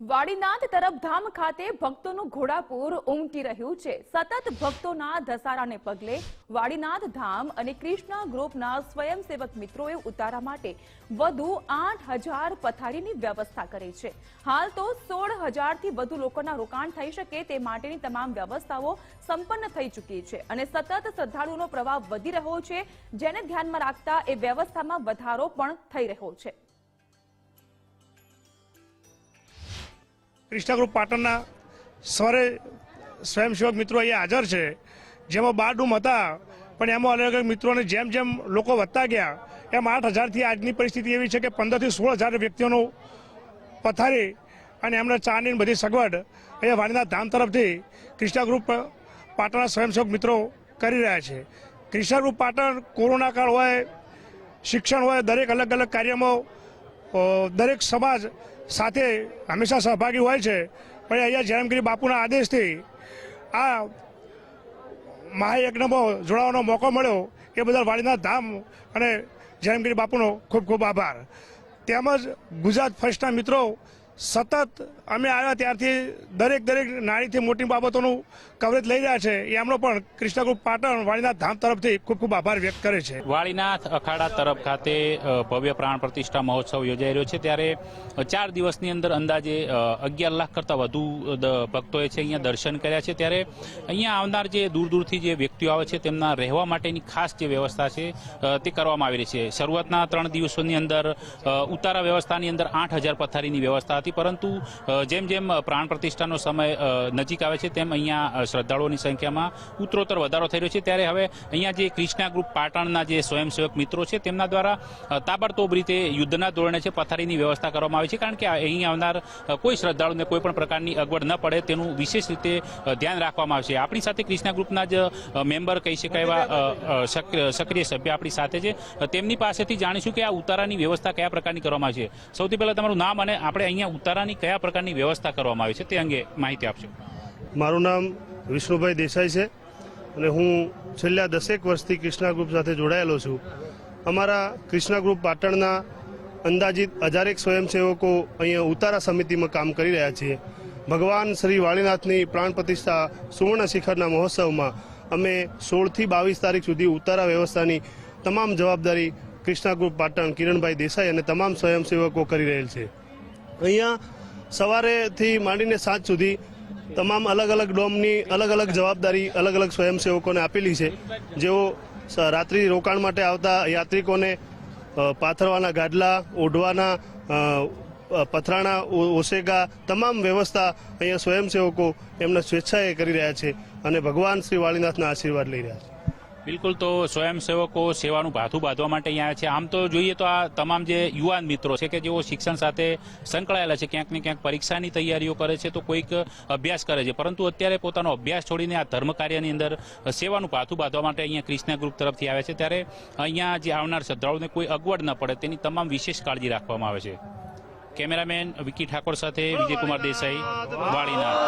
વાડીનાથ તરફ ધામ ખાતે ભક્તોનું ઘોડાપૂર ઉમટી રહ્યું છે. સતત ભક્તોના ધસારાને પગલે વાડીનાથ ધામ અને કૃષ્ણ ગ્રુપના સ્વયંસેવક મિત્રોએ ઉતારા માટે વધુ આઠ હજાર પથારીની વ્યવસ્થા કરી છે. હાલ તો સોળ હજારથી વધુ લોકોના રોકાણ થઈ શકે તે માટેની તમામ વ્યવસ્થાઓ સંપન્ન થઈ ચૂકી છે અને સતત શ્રદ્ધાળુઓનો પ્રવાહ વધી રહ્યો છે. જેને ધ્યાનમાં રાખતા એ વ્યવસ્થામાં વધારો પણ થઈ રહ્યો છે. ક્રિષ્ના ગ્રુપ પાટણના સવારે સ્વયંસેવક મિત્રો અહીંયા હાજર છે. જેમાં બાર ડૂમ હતા, પણ એમાં અલગ અલગ મિત્રોને જેમ જેમ લોકો વધતા ગયા, એમ આઠ હજારથી આજની પરિસ્થિતિ એવી છે કે પંદરથી સોળ હજાર વ્યક્તિઓનું પથારી અને એમને ચાની બધી સગવડ અહીંયા વાણીના ધામ તરફથી ક્રિષ્ના ગ્રુપ પાટણના સ્વયંસેવક મિત્રો કરી રહ્યા છે. ક્રિષ્ના ગ્રુપ પાટણ કોરોના કાળ હોય, શિક્ષણ હોય, દરેક અલગ અલગ કાર્યમાં દરેક સમાજ સાથે હંમેશા સહભાગી હોય છે. પણ અહીંયા જયરામગીરી બાપુના આદેશથી આ મહાયજ્ઞમાં જોડાવાનો મોકો મળ્યો. એ બદલ વાડીના ધામ અને જયરામગીરી બાપુનો ખૂબ ખૂબ આભાર. તેમજ ગુજરાત ફર્સ્ટના મિત્રો સતત અમે આવ્યા ત્યારથી દરેક દરેક નાનીથી મોટી બાબતોનું કવરેજ લઈ રહ્યા છે. એ એમનો પણ કૃષ્ણ પાટણ વાળીનાથ ધામ તરફથી ખૂબ ખૂબ આભાર વ્યક્ત કરે છે. વાળીનાથ અખાડા તરફ ખાતે ભવ્ય પ્રાણ પ્રતિષ્ઠા મહોત્સવ યોજાઈ રહ્યો છે. ત્યારે ચાર દિવસની અંદર અંદાજે અગિયાર લાખ કરતાં વધુ ભક્તોએ છે અહીંયા દર્શન કર્યા છે. ત્યારે અહીંયા આવનાર જે દૂર દૂરથી જે વ્યક્તિઓ આવે છે, તેમના રહેવા માટેની ખાસ જે વ્યવસ્થા છે તે કરવામાં આવી રહી છે. શરૂઆતના ત્રણ દિવસોની અંદર ઉતારા વ્યવસ્થાની અંદર આઠ હજાર પથારીની વ્યવસ્થા હતી. પરંતુ જેમ જેમ પ્રાણ પ્રતિષ્ઠાનો સમય નજીક આવે છે, તેમ અહીંયા શ્રદ્ધાળુઓની સંખ્યામાં ઉત્તરોત્તર વધારો થઈ રહ્યો છે. ત્યારે હવે અહીંયા જે ક્રિષ્ના ગ્રુપ પાટણના જે સ્વયંસેવક મિત્રો છે, તેમના દ્વારા તાબડતોબ રીતે યુદ્ધના ધોરણે છે, પથારીની વ્યવસ્થા કરવામાં આવી છે. કારણ કે અહીં આવનાર કોઈ શ્રદ્ધાળુને કોઈ પણ પ્રકારની અગવડ ન પડે તેનું વિશેષ રીતે ધ્યાન રાખવામાં આવશે. આપણી સાથે ક્રિષ્ના ગ્રુપના જ મેમ્બર કહી શકાય એવા સક્રિય સભ્ય આપણી સાથે છે. તેમની પાસેથી જાણીશું કે આ ઉતારાની વ્યવસ્થા કયા પ્રકારની કરવામાં આવશે સૌથી પહેલાં તમારું નામ અને આપણે અહીંયા ઉતારાની કયા પ્રકારની વ્યવસ્થા કરવામાં આવી છે તે અંગે માહિતી આપશો. મારું નામ વિષ્ણુભાઈ દેસાઈ છે અને હું છેલ્લા દસેક વર્ષથી કૃષ્ણા ગ્રુપ સાથે જોડાયેલો છું. અમારા કૃષ્ણા ગ્રુપ પાટણના અંદાજિત હજારેક સ્વયંસેવકો અહીંયા ઉતારા સમિતિમાં કામ કરી રહ્યા છીએ. ભગવાન શ્રી વાળીનાથની પ્રાણ પ્રતિષ્ઠા સુવર્ણ શિખરના મહોત્સવમાં અમે સોળથી બાવીસ તારીખ સુધી ઉતારા વ્યવસ્થાની તમામ જવાબદારી કૃષ્ણા ગ્રુપ પાટણ કિરણભાઈ દેસાઈ અને તમામ સ્વયંસેવકો કરી રહેલ છે. અહીંયા સવારેથી માંડીને સાંજ સુધી તમામ અલગ અલગ ડોમની અલગ અલગ જવાબદારી અલગ અલગ સ્વયંસેવકોને આપેલી છે. જેઓ રાત્રિ રોકાણ માટે આવતા યાત્રિકોને પાથરવાના ગાડલા, ઓઢવાના પથરાણા ઓસેગા તમામ વ્યવસ્થા અહીંયા સ્વયંસેવકો એમના સ્વેચ્છાએ કરી રહ્યા છે અને ભગવાન શ્રી વાળીનાથના આશીર્વાદ લઈ રહ્યા છે. બિલકુલ તો સ્વયંસેવકો સેવાનું ભાથું બાંધવા માટે અહીંયા છે. આમ તો જોઈએ તો આ તમામ જે યુવાન મિત્રો છે કે જેઓ શિક્ષણ સાથે સંકળાયેલા છે, ક્યાંક ને ક્યાંક પરીક્ષાની તૈયારીઓ કરે છે તો કોઈક અભ્યાસ કરે છે. પરંતુ અત્યારે પોતાનો અભ્યાસ છોડીને આ ધર્મ કાર્યની અંદર સેવાનું ભાથું બાંધવા માટે અહીંયા ક્રિષ્ના ગ્રુપ તરફથી આવે છે. ત્યારે અહીંયા જે આવનાર શ્રદ્ધાળુઓને કોઈ અગવડ ન પડે તેની તમામ વિશેષ કાળજી રાખવામાં આવે છે. કેમેરામેન વિકી ઠાકોર સાથે વિજયકુમાર દેસાઈ વાળીનાથ